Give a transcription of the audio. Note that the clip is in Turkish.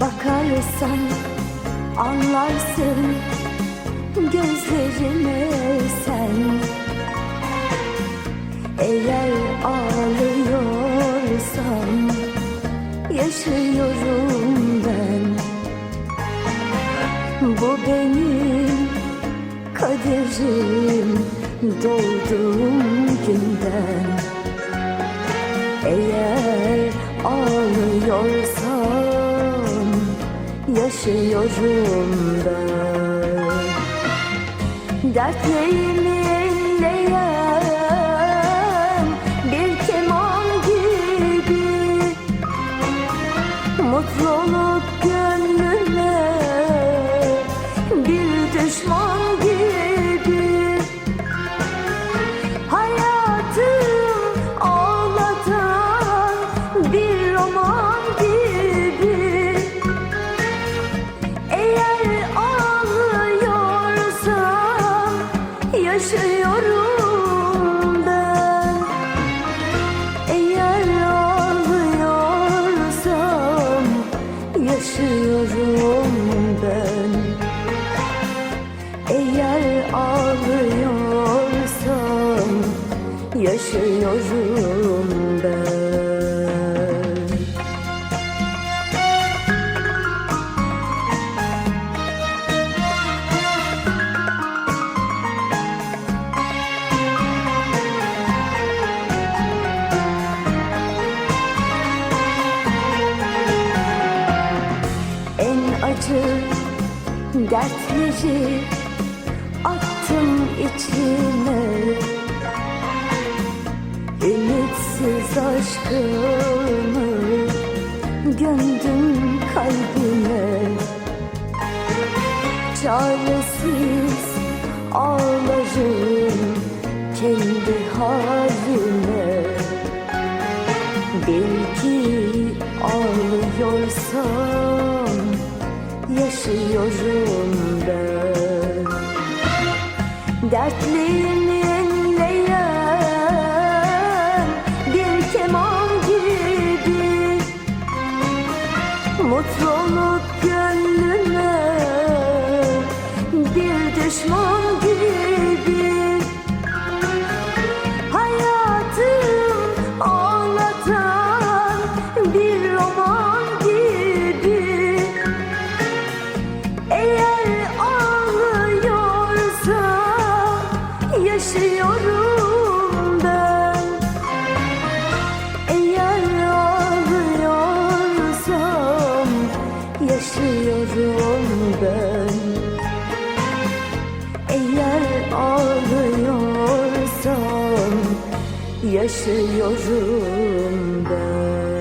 Bakarsan anlarsın gözlerime sen. Eğer ağlıyorsam yaşıyorum ben. Bu benim kaderim doğduğum günden. Eğer ağlıyorsam yaşıyorum ben. Dertlerimi yaşıyorum ben. En acı dertleri attım içime Ümitsiz aşkımı gömdüm kalbime. Çaresiz ağlarım kendi halime. Bil ki ağlıyorsam yaşıyorum ben. Dertlerimi Mutluluk gönlüme bir düşman yaşıyorum ben. Eğer ağlıyorsam yaşıyorum ben